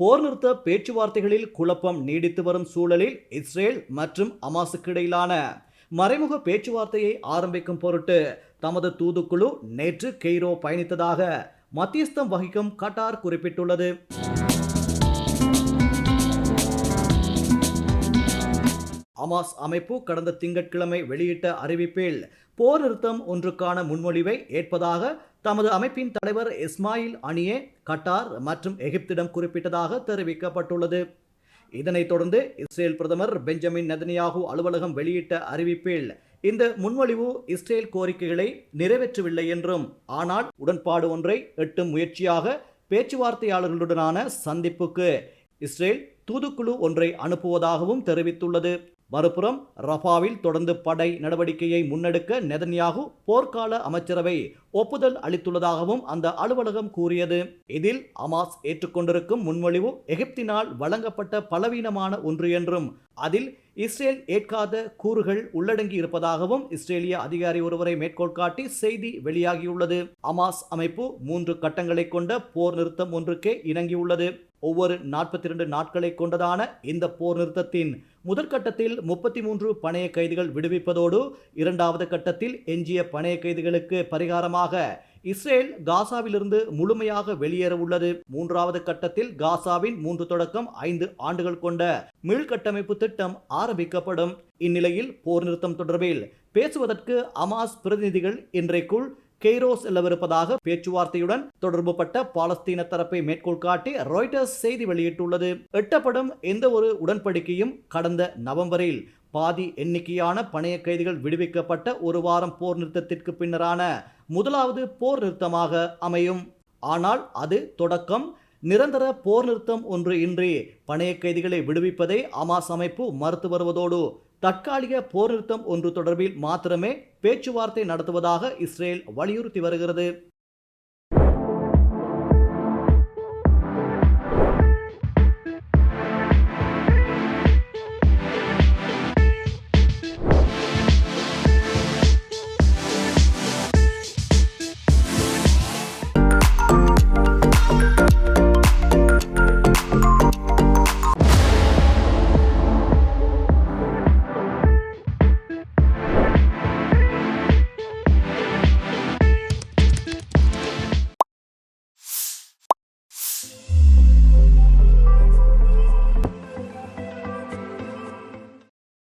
போர் நிறுத்த பேச்சுவார்த்தைகளில் குழப்பம் நீடித்து வரும் சூழலில் இஸ்ரேல் மற்றும் அமாசுக்கு இடையிலான மறைமுக பேச்சுவார்த்தையை ஆரம்பிக்கும் பொருட்டு தமது தூதுக்குழு நேற்று கெய்ரோ பயணித்ததாக மத்தியஸ்தம் வகிக்கும் கட்டார் குறிப்பிட்டுள்ளது. அமாஸ் அமைப்பு கடந்த திங்கட்கிழமை வெளியிட்ட அறிவிப்பில் போர் நிறுத்தம் ஒன்றுக்கான முன்மொழிவை ஏற்பதாக தமது அமைப்பின் தலைவர் இஸ்மாயில் அணியே கட்டார் மற்றும் எகிப்திடம் குறிப்பிட்டதாக தெரிவிக்கப்பட்டுள்ளது. இதனைத் தொடர்ந்து இஸ்ரேல் பிரதமர் பெஞ்சமின் நெதனியாகு அலுவலகம் வெளியிட்ட அறிவிப்பில் இந்த முன்மொழிவு இஸ்ரேல் கோரிக்கைகளை நிறைவேற்றவில்லை என்றும் ஆனால் உடன்பாடு ஒன்றை எட்டும் முயற்சியாக பேச்சுவார்த்தையாளர்களுடனான சந்திப்புக்கு இஸ்ரேல் தூதுக்குழு ஒன்றை அனுப்புவதாகவும் தெரிவித்துள்ளது. மறுபுறம் ரஃபாவில் தொடர்ந்து படை நடவடிக்கையை முன்னெடுக்க நெதன்யாகு போர்க்கால அமைச்சரவை ஒப்புதல் அளித்துள்ளதாகவும் அந்த அலுவலகம் கூறியது. இதில் அமாஸ் ஏற்றுக்கொண்டிருக்கும் முன்மொழிவு எகிப்தினால் வழங்கப்பட்ட பலவீனமான ஒன்று என்றும் அதில் இஸ்ரேல் ஏற்காத கூறுகள் உள்ளடங்கி இருப்பதாகவும் இஸ்ரேலிய அதிகாரி ஒருவரை மேற்கோள் காட்டி செய்தி வெளியாகியுள்ளது. அமாஸ் அமைப்பு மூன்று கட்டங்களை கொண்ட போர் நிறுத்தம் ஒன்றுக்கே இணங்கியுள்ளது. ஒவ்வொரு நாற்பத்தி இரண்டு நாட்களை கொண்டதான இந்த போர் நிறுத்தத்தின் முதல் கட்டத்தில் முப்பத்தி மூன்று பணைய கைதிகள் விடுவிப்பதோடு இரண்டாவது கட்டத்தில் எஞ்சிய பணைய கைதிகளுக்கு பரிகாரமாக இஸ்ரேல் காசாவிலிருந்து முழுமையாக வெளியேற உள்ளது மூன்றாவது கட்டத்தில் காசாவின் மூன்று தொடக்கம் ஐந்து ஆண்டுகள் கொண்ட மீள்கட்டமைப்பு திட்டம் ஆரம்பிக்கப்படும். இந்நிலையில் போர் நிறுத்தம் தொடர்பில் பேசுவதற்கு அமாஸ் பிரதிநிதிகள் இன்றைக்குள் கெய்ரோஸ் செல்லவிருப்பதாக பேச்சுவார்த்தையுடன் தொடர்புபட்ட பாலஸ்தீன தரப்பை மேற்கோள் காட்டி ராய்டர்ஸ் செய்தி வெளியிட்டுள்ளது. எட்டப்படும் எந்த ஒரு உடன்படிக்கையும் கடந்த நவம்பரில் பாதி எண்ணிக்கையான பணைய கைதிகள் விடுவிக்கப்பட்ட ஒரு வாரம் போர் நிறுத்தத்திற்கு பின்னரான முதலாவது போர் நிறுத்தமாக அமையும். ஆனால் அது தொடக்கம். நிரந்தர போர் நிறுத்தம் ஒன்று இன்றி பணைய கைதிகளை விடுவிப்பதை அமாஸ் அமைப்பு மறுத்து வருவதோடு தற்காலிக போர் நிறுத்தம் ஒன்று தொடர்பில் மாத்திரமே பேச்சுவார்த்தை நடத்துவதாக இஸ்ரேல் வலியுறுத்தி வருகிறது.